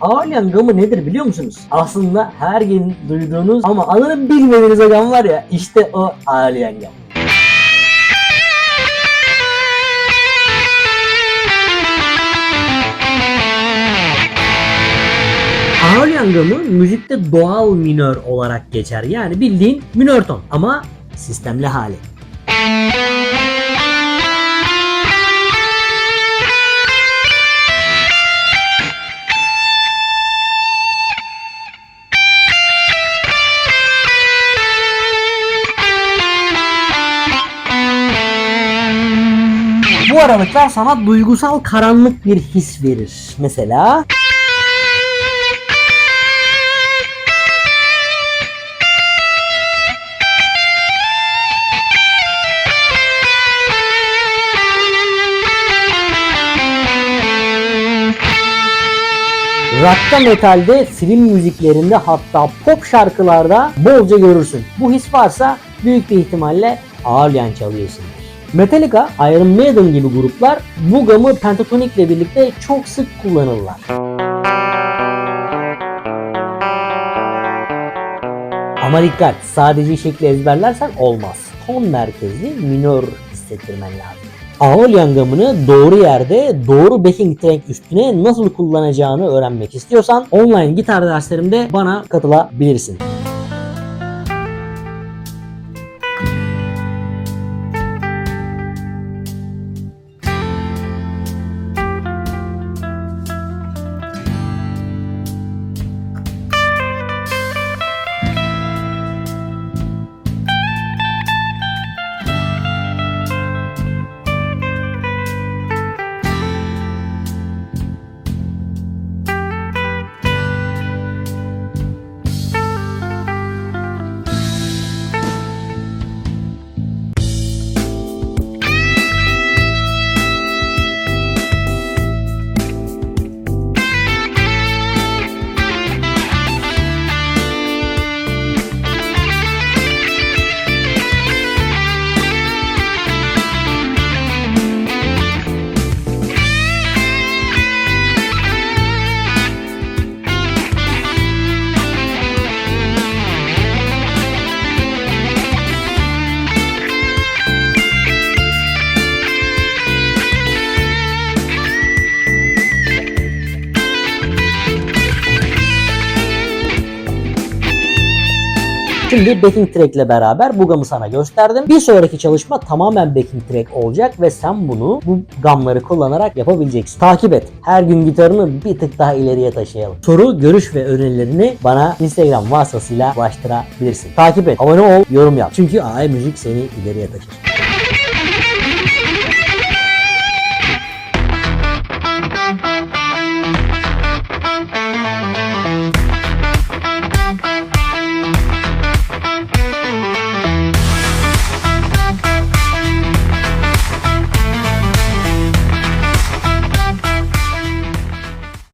Ağırlayan gamı nedir biliyor musunuz? Aslında her gün duyduğunuz ama adını bilmediğiniz gam var ya işte o ağırlayan gam. Ağırlayan gamı müzikte doğal minör olarak geçer. Yani bildiğin minör ton ama sistemli hali. Bu aralıklar sana duygusal karanlık bir his verir. Mesela Rock'ta metalde film müziklerinde hatta pop şarkılarda bolca görürsün. Bu his varsa büyük bir ihtimalle ağırlayan çalıyorsundur. Metallica, Iron Maiden gibi gruplar bu gamı pentatonik ile birlikte çok sık kullanırlar. Ama dikkat sadece şekli ezberlersen olmaz. Ton merkezli minör hissettirmen lazım. Ağır yangamını doğru yerde doğru backing track üstüne nasıl kullanacağını öğrenmek istiyorsan online gitar derslerimde bana katılabilirsin. Şimdi backing track ile beraber bu gamı sana gösterdim. Bir sonraki çalışma tamamen backing track olacak ve sen bunu bu gamları kullanarak yapabileceksin. Takip et. Her gün gitarını bir tık daha ileriye taşıyalım. Soru, görüş ve önerilerini bana Instagram vasıtasıyla ulaştırabilirsin. Takip et, abone ol, yorum yap. Çünkü AE Müzik seni ileriye taşır.